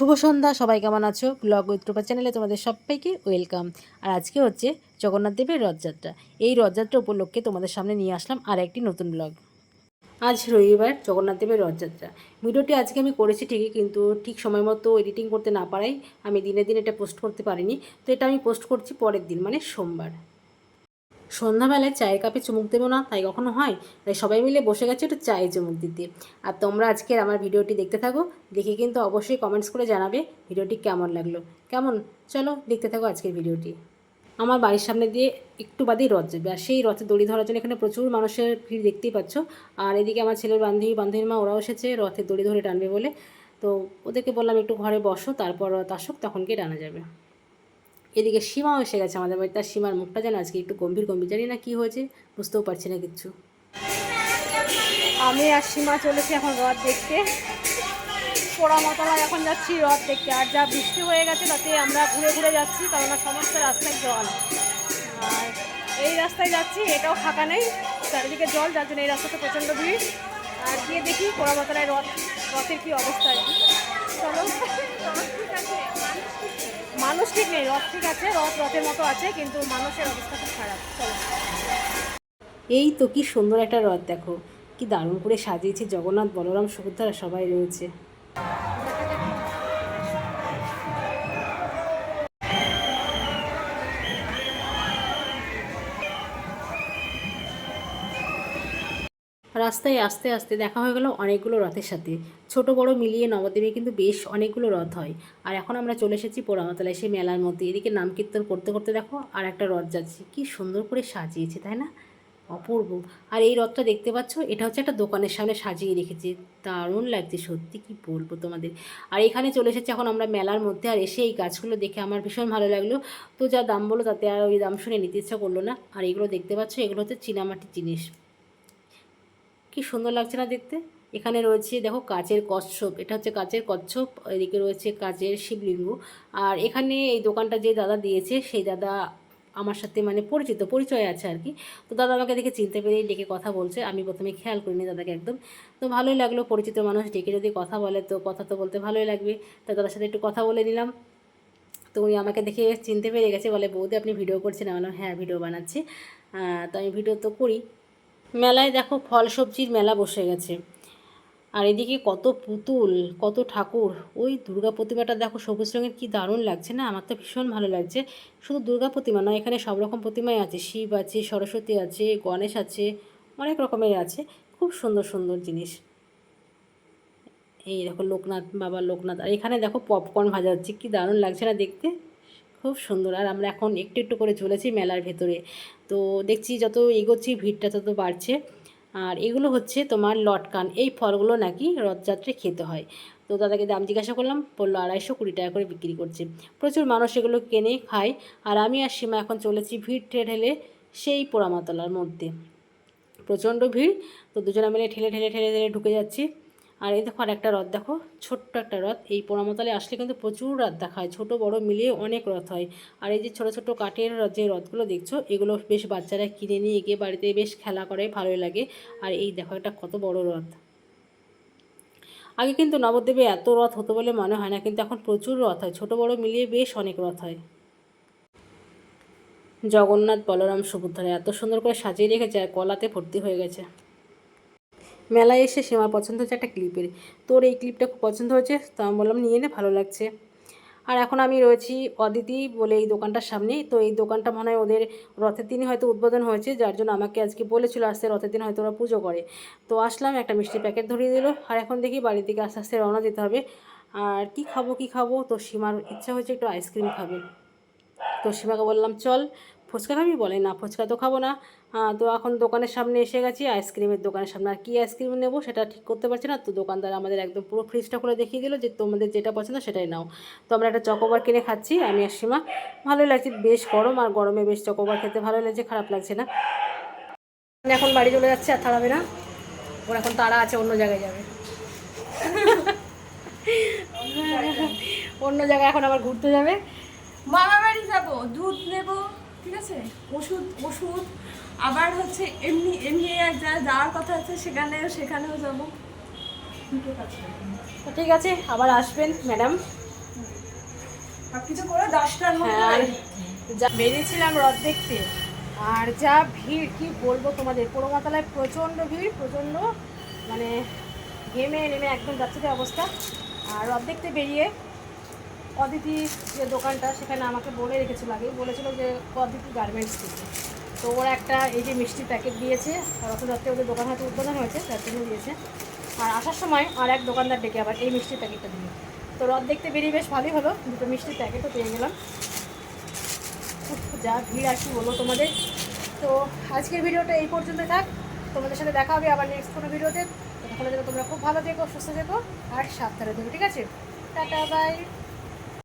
শুভ সন্ধ্যা, সবাই কেমন আছো? ব্লগ উত্তরপা চ্যানেলে তোমাদের সবাইকে ওয়েলকাম আর আজকে হচ্ছে জগন্নাথ দেবের রথযাত্রা। এই রথযাত্রা উপলক্ষে তোমাদের সামনে নিয়ে আসলাম আর একটি নতুন ব্লগ আজ রবিবার জগন্নাথ দেবের রথযাত্রা। ভিডিওটি আজকে আমি করেছি ঠিকই, কিন্তু ঠিক সময় মতো এডিটিং করতে না পারাই আমি দিনে দিন এটা পোস্ট করতে পারিনি। তো এটা আমি পোস্ট করছি পরের দিন মানে সোমবার। সন্ধ্যাবেলায় চায়ের কাপে চুমুক দেবো না, তাই কখনো হয়? তাই সবাই মিলে বসে গেছে একটু চায়ে চুমুক দিতে। আর তোমরা আজকের আমার ভিডিওটি দেখতে থাকো, দেখে কিন্তু অবশ্যই কমেন্টস করে জানাবে ভিডিওটি কেমন লাগল। কেমন? চলো দেখতে থাকো আজকের ভিডিওটি। আমার বাড়ির সামনে দিয়ে একটু বাদেই রথ যাবে, আর সেই রথে দড়ি ধরার জন্য এখানে প্রচুর মানুষের ভিড় দেখতেই পাচ্ছ। আর এদিকে আমার ছেলের বান্ধবী, বান্ধবীর মা ওরাও এসেছে রথে দড়ি ধরে টানবে বলে। তো ওদেরকে বললাম একটু ঘরে বসো, তারপর রথ আসুক, তখন গিয়ে টানা যাবে। এদিকে সীমাও এসে গেছে আমাদের বাড়িতে। আর সীমার মুখটা যেন আজকে একটু গম্ভীর গম্ভীর। জানি না কী হয়েছে, বুঝতেও পারছি না কিচ্ছু। আমি আর সীমা চলেছি এখন রথ দেখতে। পোড়া পোড়ামতলায় এখন যাচ্ছি রথ দেখতে। আর যা বৃষ্টি হয়ে গেছে তাতে আমরা ঘুরে ঘুরে যাচ্ছি কারণ সমস্ত রাস্তায় জল। আর এই রাস্তায় যাচ্ছি, এটাও ফাঁকা নেই। চারিদিকে জল, যার জন্য এই রাস্তাতে প্রচণ্ড ভিড়। আর গিয়ে দেখি পোড়ামতলায় রথ, রথের কী অবস্থা আর কি। চলো। ঠিক নেই, রথ ঠিক আছে, রথ রথের মতো আছে, কিন্তু মানুষের অবস্থা খুব খারাপ। চলো। এই তো কি সুন্দর একটা রথ দেখো। কি দারুণ করে সাজিয়েছে জগন্নাথ, বলরাম, সুভদ্রা সবাই রয়েছে। রাস্তায় আস্তে আস্তে দেখা হয়ে গেল অনেকগুলো রথের সাথে। ছোট বড় মিলিয়ে নবদ্বীপে কিন্তু বেশ অনেকগুলো রথ হয়। আর এখন আমরা চলে এসেছি পোড়ামাতলায় সেই মেলার মধ্যে। এদিকে নাম কীর্তন করতে করতে দেখো আর একটা রথ যাচ্ছে। কি সুন্দর করে সাজিয়েছে, তাই না? অপূর্ব। আর এই রথটা দেখতে পাচ্ছ, এটা হচ্ছে একটা দোকানের সামনে সাজিয়ে রেখেছে। দারুণ লাগছে, সত্যি কি বলব তোমাদের। আর এখানে চলে এসেছে এখন আমরা মেলার মধ্যে। আর এসে এই গাছগুলো দেখে আমার ভীষণ ভালো লাগল। তো যা দাম বলো, তাতে আর ওই দাম শুনে নিতে ইচ্ছা করল না। আর এগুলো দেখতে পাচ্ছ, এগুলো হচ্ছে চীনামাটির জিনিস। কি সুন্দর লাগছে না দেখতে? এখানে রয়েছে, দেখো, কাচের কচ্ছপ। এটা হচ্ছে কাচের কচ্ছপ, এদিকে রয়েছে কাচের শিবলিঙ্গ। আর এখানে এই দোকানটা যে দাদা দিয়েছে, সেই দাদা আমার সাথে মানে পরিচিত, পরিচয় আছে আর কি। তো দাদা আমাকে দেখে চিনতে পেরেই ডেকে কথা বলছে। আমি প্রথমে খেয়াল করিনি দাদাকে একদম। তো ভালোই লাগল, পরিচিত মানুষ, ডেকে যদি কথা বলে, তো কথা তো বলতে ভালোই লাগবে। তো দাদার সাথে একটু কথা বলে নিলাম। তো উনি আমাকে দেখে চিনতে পেরে গেছে, বলে, বৌদি, আপনি ভিডিও করছেন? আমি বললাম হ্যাঁ ভিডিও বানাচ্ছি। তো আমি ভিডিও তো করি। মেলায় দেখো ফল সবজির মেলা বসে গেছে। আর এদিকে কত পুতুল, কত ঠাকুর। ওই দুর্গা প্রতিমাটা দেখো সবুজ রঙের, কি দারুণ লাগছে না? আমার তো ভীষণ ভালো লাগছে। শুধু দুর্গা প্রতিমা নয়, এখানে সব রকম প্রতিমাই আছে। শিব আছে, সরস্বতী আছে, গণেশ আছে, অনেক রকমের আছে। খুব সুন্দর সুন্দর জিনিস। এই দেখো লোকনাথ বাবা লোকনাথ। আর এখানে দেখো পপকর্ন ভাজা হচ্ছে কি দারুণ লাগছে না দেখতে? খুব সুন্দর। আর আমরা এখন একটু একটু করে চলেছি মেলার ভেতরে। তো দেখছি যত এগোচ্ছি, ভিড়টা তত বাড়ছে। আর এগুলো হচ্ছে তোমার লটকান। এই ফলগুলো নাকি রথযাত্রায় খেতে হয়। তো দাদাকে দাম জিজ্ঞাসা করলাম, বলল আড়াইশো কুড়ি টাকা করে বিক্রি করছে। প্রচুর মানুষ এগুলো কেনে, খায়। আর আমি আর সীমা এখন চলেছি ভিড় ঠেলে সেই পোড়ামাতলার মধ্যে। প্রচণ্ড ভিড়। তো দুজনে মিলে ঠেলে ঠেলে ঠেলে ঠেলে ঢুকে যাচ্ছি। আর এই দেখো আর একটা রথ, দেখো, ছোট্ট একটা রথ। এই পোড়ামতলে আসলে কিন্তু প্রচুর রথ দেখা হয়, ছোটো, বড় মিলিয়ে অনেক রথ হয়। আর এই যে ছোটো ছোটো কাঠের যে রথগুলো দেখছ, এগুলো বেশ বাচ্চারা কিনে নিয়ে গিয়ে বাড়িতে বেশ খেলা করে, ভালোই লাগে। আর এই দেখো একটা কত বড় রথ। আগে কিন্তু নবদ্বীপে এত রথ হতো বলে মনে হয় না, কিন্তু এখন প্রচুর রথ হয়, ছোটো, বড় মিলিয়ে বেশ অনেক রথ হয়। জগন্নাথ, বলরাম, সুভদ্রা, এত সুন্দর করে সাজিয়ে রেখেছে আর কলাতে ভর্তি হয়ে গেছে। মেলায় এসে সীমার পছন্দ হচ্ছে একটা ক্লিপের। তোর এই ক্লিপটা খুব পছন্দ হয়েছে, তো আমি বললাম নিয়ে নে, ভালো লাগছে। আর এখন আমি রয়েছি অদিতি বলে এই দোকানটার সামনেই তো এই দোকানটা মনে হয় ওদের রথের দিনই হয়তো উদ্বোধন হয়েছে, যার জন্য আমাকে আজকে বলেছিল আসতে রথের দিন হয়তো ওরা পুজো করে। তো আসলাম, একটা মিষ্টি প্যাকেট ধরিয়ে দিল। আর এখন দেখি বাড়ির দিকে আস্তে আস্তে রওনা দিতে হবে। আর কি খাব কি খাব? তো সীমার ইচ্ছা হচ্ছে একটু আইসক্রিম খাবে। তো সীমাকে বললাম, চল ফুচকা খাবি? বলে, না, ফুচকা তো খাব না। তো এখন দোকানের সামনে এসে গেছি, আইসক্রিমের দোকানের সামনে। আর কী আইসক্রিম নেব সেটা ঠিক করতে পারছি না। তো দোকানদার আমাদের একদম পুরো ফ্রিজটা খুলে দেখিয়ে দিল যে, তোমাদের যেটা পছন্দ সেটাই নাও। তো আমরা একটা চকোবার কিনে খাচ্ছি, আমি আর সীমা। ভালোই লাগছে, বেশ গরম আর গরমে বেশ চকোবার খেতে ভালো লাগছে, খারাপ লাগছে না। এখন বাড়ি চলে যাচ্ছে আর থাড়াবে না। ওর এখন তাড়া আছে, অন্য জায়গায় যাবে। অন্য জায়গায় এখন আবার ঘুরতে যাবে। মামা বাড়ি যাব, দুধ নেব। ঠিক আছে? ওষুধ ওষুধ। আবার হচ্ছে এমনি এমনি এক জায়গায় যাওয়ার কথা আছে সেখানে সেখানেও যাব। ঠিক আছে আবার আসবেন ম্যাডাম। সব কিছু করে দশটার মধ্যে হ্যাঁ, বেরিয়েছিলাম রথ দেখতে আর যা ভিড় কি বলব তোমাদের? পোড়োমাতলায় প্রচণ্ড ভিড় প্রচণ্ড মানে ঘেমে নেমে একদম যাচ্ছে অবস্থা। আর রথ দেখতে বেরিয়ে অদিতি যে দোকানটা সেখানে আমাকে বলে রেখেছিল আগে বলেছিল যে অদিতি গার্মেন্টস থেকে তো ওরা একটা এই যে মিষ্টি প্যাকেট দিয়েছে রথযাত্রে ওদের দোকান হয়তো উদ্বোধন হয়েছে, তার জন্য দিয়েছে। আর আসার সময় আর এক দোকানদার ডেকে আবার এই মিষ্টির প্যাকেটটা দিল। তো রথ দেখতে বেরিয়ে বেশ ভালোই হলো, দুটো মিষ্টির প্যাকেটও পেয়ে গেলাম। যা ভিড় আর কি বলব তোমাদের। তো আজকের ভিডিওটা এই পর্যন্ত থাক। তোমাদের সাথে দেখা হবে আবার নেক্সট কোনো ভিডিওতে। তখন যেন তোমরা খুব ভালো থেকো, সুস্থ থেকো, আর সাবধানে থেকো, ঠিক আছে? Tata bye